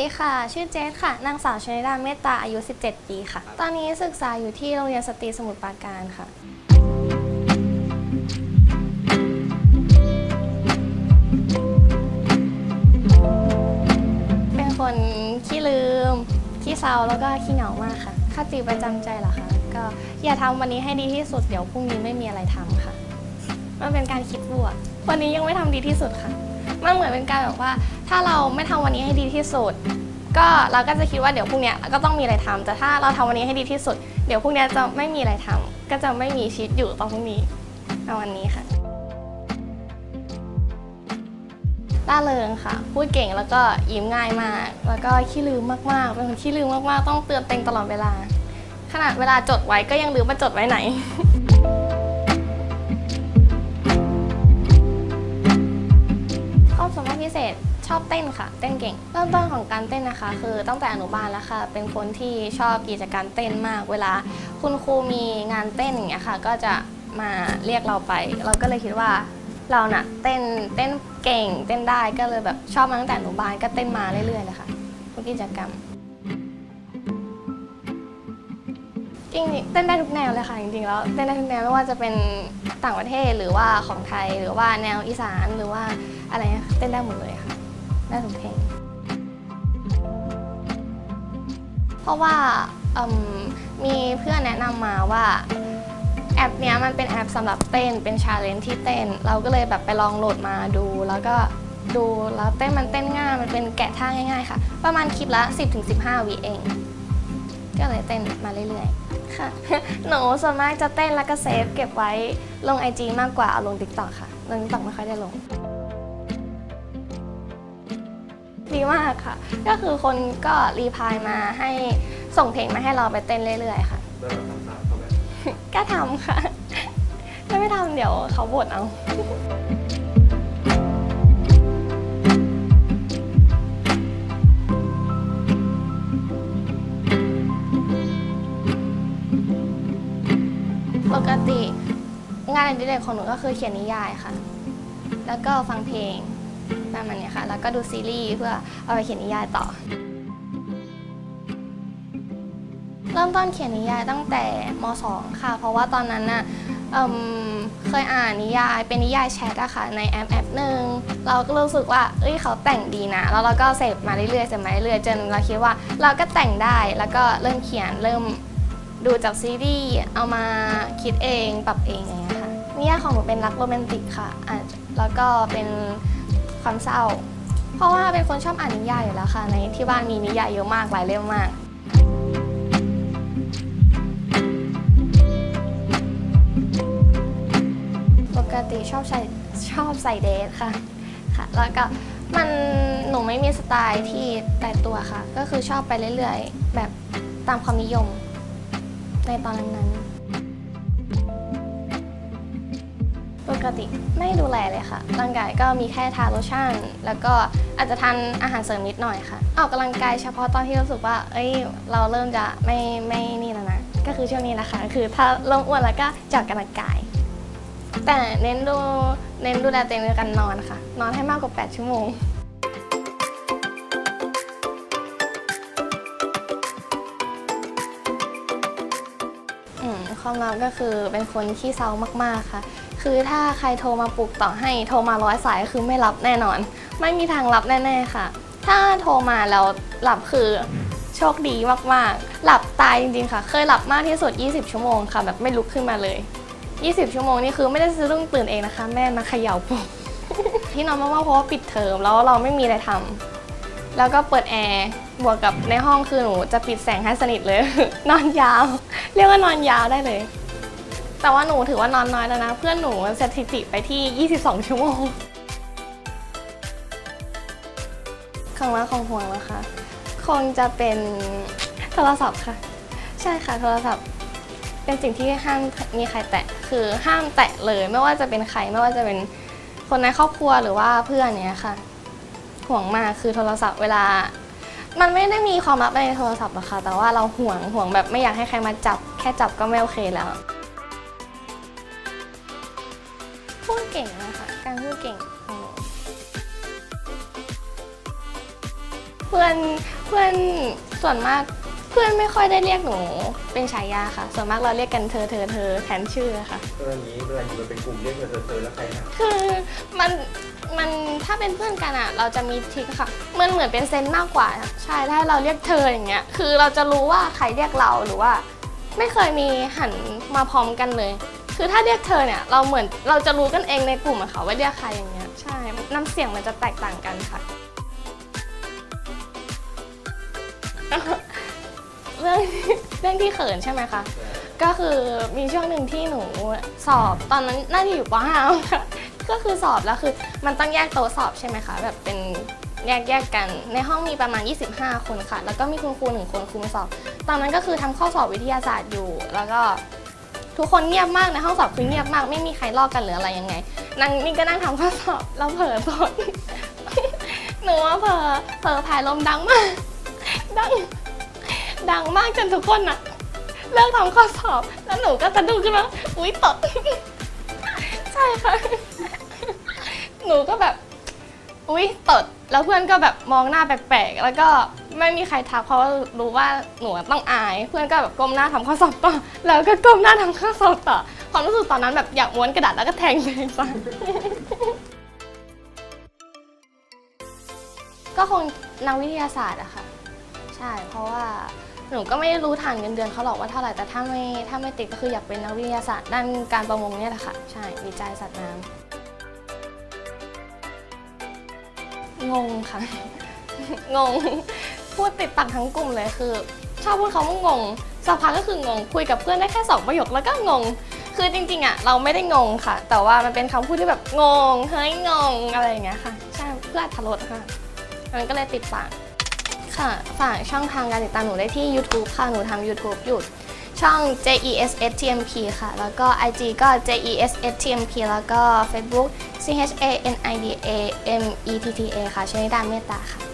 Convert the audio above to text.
ดีค่ะ ชื่อเจสค่ะ นางสาวชนิดาเมตตา อายุ 17 ปีค่ะ ตอนนี้ศึกษาอยู่ที่โรงเรียนสตรีสมุทรปราการค่ะ เป็นคนขี้ลืม ขี้เศร้าแล้วก็ขี้เหงามากค่ะคติประจำใจเหรอคะ ก็อย่าทำวันนี้ให้ดีที่สุด เดี๋ยวพรุ่งนี้ไม่มีอะไรทำค่ะ มันเป็นการคิดบวก วันนี้ยังไม่ทำดีที่สุดค่ะ มันเหมือนเป็นการแบบว่า ถ้าเราไม่ทำวันนี้ให้ดีที่สุด ก็เราก็จะคิดว่าเดี๋ยวพรุ่งนี้ก็ต้องมีอะไรทำแต่ถ้าเราทำวันนี้ให้ดีที่สุด เดี๋ยวพรุ่งนี้จะไม่มีอะไรทำก็จะไม่มีชีวิตอยู่ตอนพรุ่งนี้เอาวันนี้ค่ะล่าเริงค่ะ พูดเก่งแล้วก็ยิ้มง่ายมาก แล้วก็ขี้ลืมมากๆ เป็นคนขี้ลืมมากๆ ต้องเตือนเต็งตลอดเวลา ขนาดเวลาจดไว้ก็ยังลืมว่าจดไว้ไหน พิเศษชอบเต้นค่ะ เต้นเก่ง เริ่มต้นของการเต้นนะคะ คือตั้งแต่อนุบาลแล้วค่ะ เป็นคนที่ชอบกิจกรรมเต้นมาก เวลาคุณครูมีงานเต้นอย่างเงี้ยค่ะ ก็จะมาเรียกเราไป เราก็เลยคิดว่าเราน่ะเต้นเต้นเก่ง เต้นได้ก็เลยแบบชอบมาตั้งแต่อนุบาลก็เต้นมาเรื่อยๆเลยค่ะทุกกิจกรรมจริงเต้นได้ทุกแนวเลยค่ะจริงๆแล้วเต้นได้ทุกแนวไม่ว่าจะเป็นต่างประเทศหรือว่าของไทยหรือว่าแนวอีสานหรือว่า อะไรเงี้ยเต้นได้หมดเลยค่ะได้ทุกเพลงเพราะว่ามมีเพื่อนแนะนำมาว่าแอปเนี้ยมันเป็นแอปสำหรับเต้นเป็นชาเลนจ์ที่เต้น เราก็เลยแบบไปลองโหลดมาดู แล้วก็ดูแล้วเต้นมันเต้นง่ายมันเป็นแกะท่าง่ายๆค่ะ ประมาณคลิปละ 10-15 วิเอง ก็เลยเต้นมาเรื่อยๆค่ะหนูส่วนมากจะเต้นแล้วก็เซฟเก็บไว้ลง IG มากกว่าเอาลง TikTok ค่ะลง TikTok ไม่ค่อยได้ลง ดีมากค่ะ ก็คือคนก็รีพลายมาให้ส่งเพลงมาให้เราไปเต้นเรื่อยๆค่ะ แล้วเราทำตามเขาไหมก็ทำค่ะ ถ้าไม่ทำเดี๋ยวเขาบ่นเอา ปกติงานอดิเรกของหนูก็คือเขียนนิยายค่ะ แล้วก็ฟังเพลง ประมาณนี้ค่ะ แล้วก็ดูซีรีส์เพื่อเอาไปเขียนนิยายต่อ เริ่มต้นเขียนนิยายตั้งแต่ม .2 ค่ะ เพราะว่าตอนนั้นน่ะเเคยอ่านนิยายเป็นนิยายแชทอะค่ะในแอปแอปหนึ่งเราก็รู้สึกว่าเอ้ยเขาแต่งดีนะ แล้วเราก็เสพมาเรื่อยๆเสพมาเรื่อยๆจนเราคิดว่าเราก็แต่งได้แล้วก็เริ่มเขียนเริ่มดูจากซีรีส์เอามาคิดเองปรับเองอย่างเงี้ยค่ะนิยายของหนูเป็นรักโรแมนติกค่ะอะแล้วก็เป็น ความเศร้า เพราะว่าเป็นคนชอบอ่านนิยายอยู่แล้วค่ะ ในที่บ้านมีนิยายเยอะมากหลายเล่มมากปกติชอบใส่ชอบใส่เดทค่ะค่ะ แล้วก็มันหนูไม่มีสไตล์ที่แต่ตัวค่ะ ก็คือชอบไปเรื่อยๆ แบบตามความนิยมในตอนนั้นๆ กติไม่ดูแลเลยค่ะ ร่างกายก็มีแค่ทาโลชั่น แล้วก็อาจจะทานอาหารเสริมนิดหน่อยค่ะ ออกกำลังกายเฉพาะตอนที่รู้สึกว่า เอ้ย เราเริ่มจะไม่ไม่นี่แล้วนะ ก็คือช่วงนี้แหละค่ะคือถ้าเริ่มอ้วนแล้วก็จะออกกำลังกาย แต่เน้นดูเน้นดูแลตัวเองด้วยการนอนค่ะ นอนให้มากกว่า 8 ชั่วโมง ความลับก็คือเป็นคนขี้เซามากๆค่ะ คือถ้าใครโทรมาปลุกต่อให้โทรมาร้อยสายคือไม่รับแน่นอน ไม่มีทางรับแน่ๆค่ะ ถ้าโทรมาแล้วหลับคือโชคดีมากๆ หลับตายจริงๆค่ะ เคยหลับมากที่สุด 20 ชั่วโมงค่ะ แบบไม่ลุกขึ้นมาเลย 20 ชั่วโมงนี่คือไม่ได้ซื้อรุ่งตื่นเองนะคะ แม่มาเขย่าปลุกที่นอนมากๆเพราะว่าปิดเทอมแล้วเราไม่มีอะไรทำแล้วก็เปิดแอร์ บวกกับในห้องคือหนูจะปิดแสงให้สนิทเลย นอนยาว เรียกว่านอนยาวได้เลย แต่ว่าหนูถือว่านอนน้อยแล้วนะ เพื่อนหนูสถิติไปที่ 22 ชั่วโมงของรักของห่วงนะคะ คงจะเป็นโทรศัพท์ค่ะ ใช่ค่ะโทรศัพท์ เป็นสิ่งที่ห้ามมีใครแตะคือห้ามแตะเลยไม่ว่าจะเป็นใครไม่ว่าจะเป็นคนในครอบครัวหรือว่าเพื่อนเนี้ยค่ะห่วงมากคือโทรศัพท์เวลา มันไม่ได้มีความลับในโทรศัพท์หรอกค่ะ แต่ว่าเราห่วงห่วงแบบไม่อยากให้ใครมาจับ แค่จับก็ไม่โอเคแล้ว พูดเก่งนะคะ การพูดเก่งของหนูเพื่อนเพื่อนส่วนมาก พื่อนไม่ค่อยได้เรียกหนู เป็นฉายาค่ะ ส่วนมากเราเรียกกันเธอเธอเธอแทนชื่อค่ะ เรื่องนี้เวลาอยู่กันเป็นกลุ่มเรียกเธอเธอแล้วใครนะคือมันมันถ้าเป็นเพื่อนกันอะเราจะมีทริคค่ะ มันเหมือนเป็นเซนส์มากกว่าอะใช่ถ้าเราเรียกเธออย่างเงี้ย คือเราจะรู้ว่าใครเรียกเราหรือว่า ไม่เคยมีหันมาพร้อมกันเลย คือถ้าเรียกเธอเนี่ยเราเหมือนเราจะรู้กันเองในกลุ่มอะค่ะว่าเรียกใครอย่างเงี้ยใช่น้ำเสียงมันจะแตกต่างกันค่ะ เรื่องเรื่องที่เขินใช่ไหมคะ ก็คือมีช่วงหนึ่งที่หนูสอบตอนนั้นน่าจะอยู่ป .5 ค่ะก็คือสอบแล้วคือมันต้องแยกโต๊ะสอบใช่ไหมคะแบบเป็นแยกแยกกันในห้องมีประมาณ 25 คนค่ะ แล้วก็มีคุณครูหนึ่งคนคุมสอบ ตอนนั้นก็คือทำข้อสอบวิทยาศาสตร์อยู่ แล้วก็ทุกคนเงียบมากในห้องสอบคือเงียบมาก ไม่มีใครลอกกันหรืออะไรยังไงนั่งนี่ก็นั่งทำข้อสอบแล้วเผลอตดหนูว่าเผลอเผลอผายลมดังมากดัง ดังมากจนทุกคนอะเลิกทำข้อสอบ แล้วหนูก็สะดุ้งขึ้นมา อุ๊ยตดใช่ค่ะ หนูก็แบบ อุ๊ยตด แล้วเพื่อนก็แบบมองหน้าแปลกๆ แล้วก็ไม่มีใครทักเพราะว่ารู้ว่าหนูต้องอาย เพื่อนก็แบบก้มหน้าทำข้อสอบต่อ แล้วก็ก้มหน้าทำข้อสอบต่อ ความรู้สึกตอนนั้นแบบอยากม้วนกระดาษแล้วก็แทงเลยจ้ะก็คงนักวิทยาศาสตร์อะค่ะ ใช่เพราะว่า หนูก็ไม่รู้ฐานเงินเดือนเขาหรอกว่าเท่าไหร่แต่ถ้าไม่ถ้าไม่ติดก็คืออยากเป็นนักวิทยาศาสตร์ด้านการประมงเนี่ยแหละค่ะใช่วิจัยสัตว์น้ำงงค่ะ งง พูดติดปากทั้งกลุ่มเลยคือ ชอบพูดเขาว่างงสักพักก็คืองงคุยกับเพื่อนได้แค่สองประโยคแล้วก็งง คือจริงๆอะเราไม่ได้งงค่ะ แต่ว่ามันเป็นคำพูดที่แบบงงเฮ้ยงงอะไรอย่างเงี้ยค่ะ ใช่เพื่ออรรถรสค่ะมันก็เลยติดปาก ค่ะ ฝากช่องทางการติดตามหนูได้ที่ YouTube ค่ะ หนูทำ YouTube อยู่ช่อง JESSTMP ค่ะ แล้วก็ IG ก็ JESSTMP แล้วก็ Facebook CHANIDA METTA ค่ะชนิดาเมตตาค่ะ